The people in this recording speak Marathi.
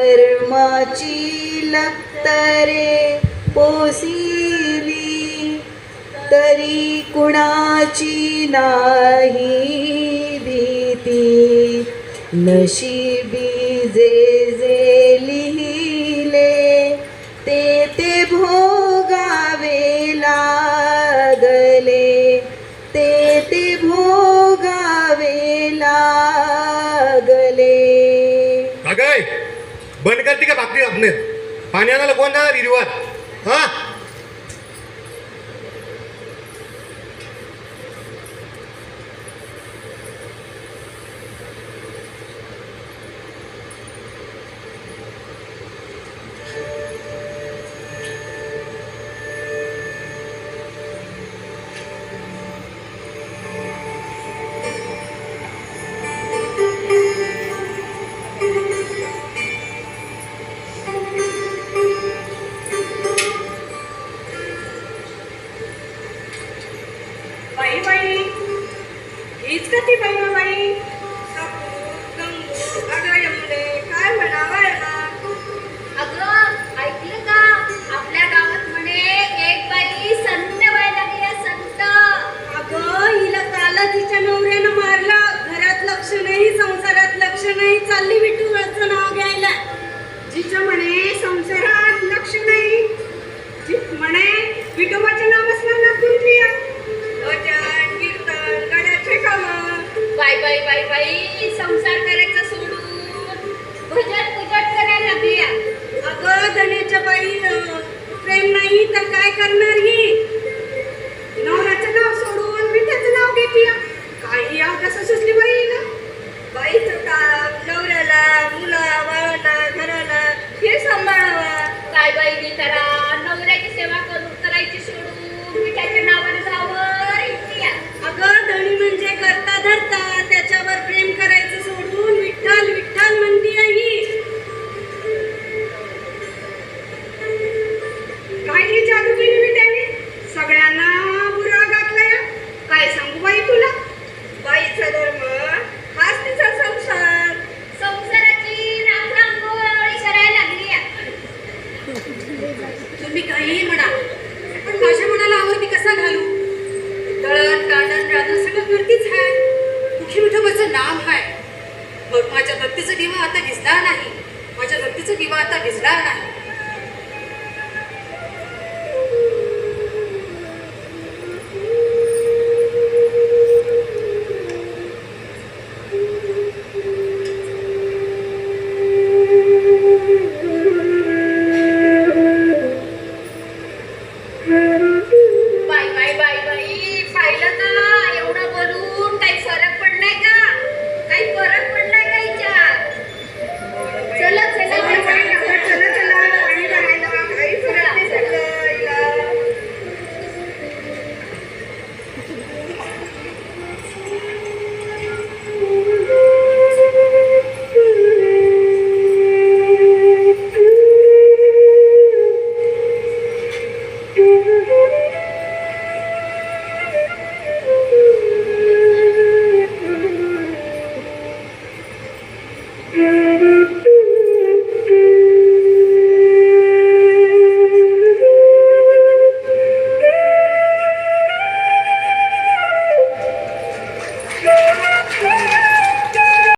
कर्माची लक्तरे पोसिली तरी कुणाची नाही भीती. नशिबी जे जे लिहिले ते ते भोगावे लागले. ते ते बंद करते का भाकरी आपण पाण्याला कोण जाणार? हिरवात हां? बाई बाई. हीच का ती बाई बाई? भुजट भुजट सगळ्या नदी अगं धन्याच्या बाई प्रेम नाही तर काय करणार भक्तीचा दिवा आता विझणार नाही. माझ्या भक्तीचा दिवा आता विझणार नाही. Mm.